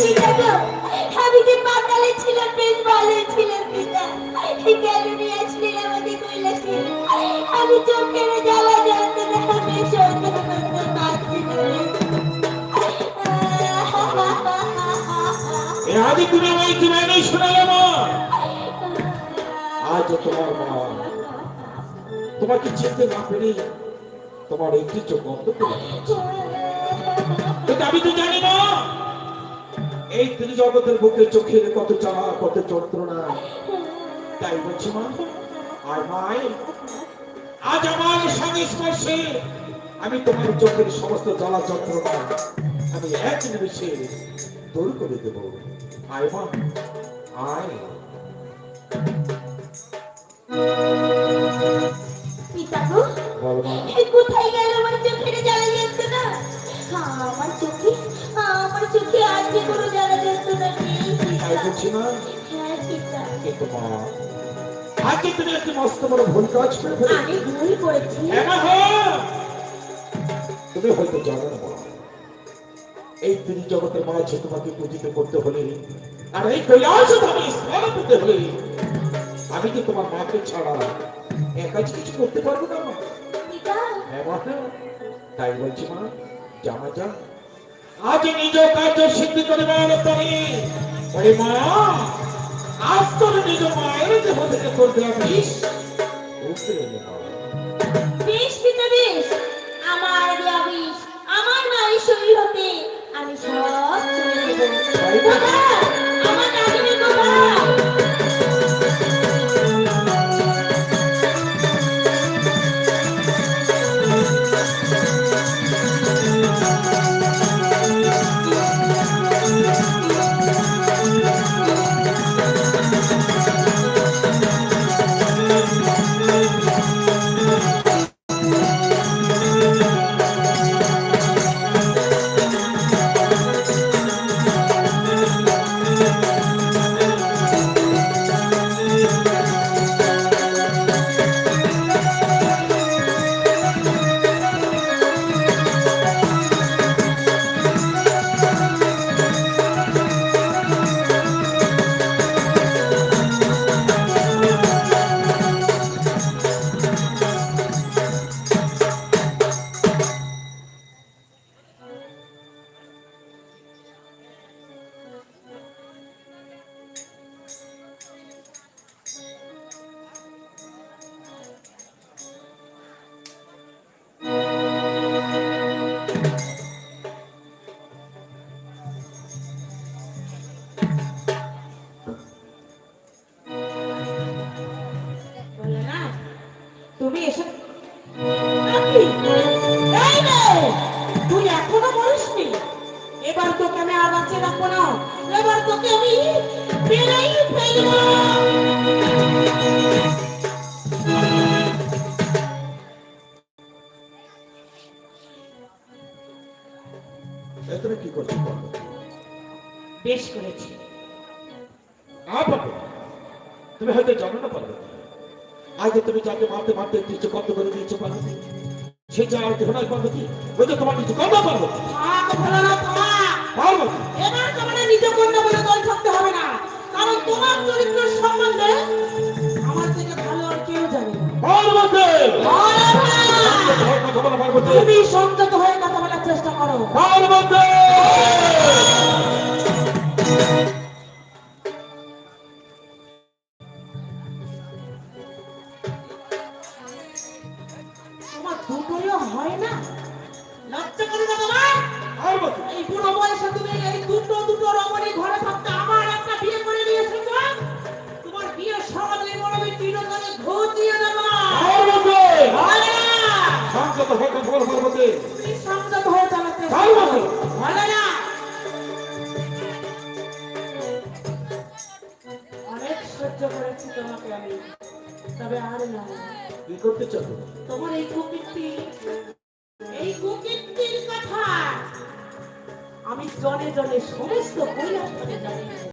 পিতা গো, আমি যে পাতালে ছিলাম বেশ ভালোই ছিলাম পিতা। কেন নিয়ে আসলেন আমাকে কৈলাসে আমি চোখের জ্বালা জানতে না আমি সহ্য এ আদি তুমি আমায় মানে শোনালে মা আজ তোমার মা তোমাকে চিনতে না পেরে তোমার একটি চোখ বন্ধ করে কিন্তু আমি তো জানি না এই ত্রিজগতের বুকে চোখের কত চাওয়া কত যন্ত্রণা। তাই বলছি মা আর মাই আজ আমার সংস্পর্শে আমি তোমার চোখের সমস্ত জ্বালা যন্ত্রণা আমি এক নিমিষে দূর করে দেব। আয় মা আয় পিতা গো বল মা। এই কোথায় গেল আমার চোখের জ্বালা না আমার চোখে আমার চোখে আর যে কোনো জ্বালা না নেই হ্যাঁ পিতা। কিন্তু মা। আজকে তুমি একটি মস্ত বড় ভুল কাজ করে আমি ভুল করেছি। তুমি হয়তো জানো না। এই তিনি জগতের মাঝে তোমাকে পূজিত করতে হলে আর এই কৈলাস ধামে স্থান পেতে হলে আমি কি তোমার মাকে ছাড়া একা যে কিছু করতে পারব না মা? হ্যাঁ মা হ্যাঁ। তাই বলছি মা জানা যা। আজ নিজ কার্য সিদ্ধি করে পারি ওরে মা আজ তোর নিজ মায়ের দেহ থেকে এনে দাও। বেশ পিতা বেশ। আমার দেয়া বিষ আমার মায়ের শরীর হতে আমি সব চলে দেব বাবা, আমার এবার তোকে আমি আর বাঁচিয়ে রাখব না। এবার তোকে আমি বেড়েই ফেলব। কি করছ বেশ করেছি। তুমি হয়তো জানো না পারবে আগে তুমি যাকে মারতে মারতে দিচ্ছ কত করে দিয়েছ ওই যে তোমার কিছু কথা পার্বতী এবার তোমার নিজ কন্যা বলে দল থাকতে হবে না। কারণ তোমার চরিত্র সম্বন্ধে আমার থেকে ভালো আর কেউ জানে তুমি সংযত হয়ে কথা বলার চেষ্টা করো। তোমার দুটোইও হয় না। লজ্জা করে না তোমার পার্বতী এই বুড়ো বয়সে তুমি এই দুটো দুটো রমণী ঘরে থাকতে আমার একটা বিয়ে করে নিয়ে এসেছ তোমার বিয়ে সমাজে বড় আমি চিরতরে ঘুচিয়ে দেবো। পার্বতী বলে না। সংযত হয়ে কথা বলো সংযত হয়ে চালাতে বলে না। তবে আর না। কি করতে চাও? তোমার এই কুকীর্তি এই আমি জনে জনে সমস্ত কৈলাস জানি।